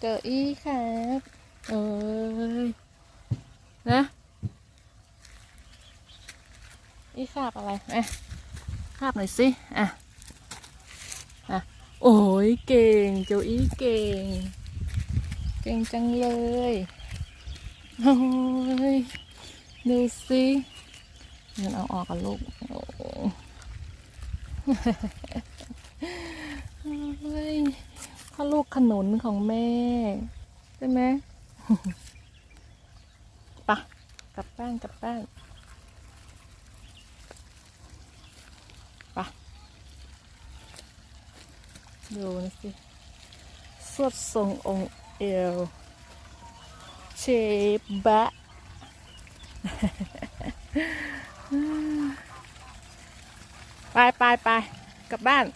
เจออีครับเอ้ยนะอีคาบอะไรอะคาบหน่อยสิอะอะโอ้ยเก่งเจ้าอีเก่ง เก่งจังเลยโอ้ยดูสิเงินเอาออกกันลูกโอ้เฮ้ย ข้าลูกขนุนของแม่ ใช่ไหมปะกลับบ้านกลับบ้านปะดูนะสิ สวดทรงองค์เอว เชฟบะไปไปไปกลับบ้าน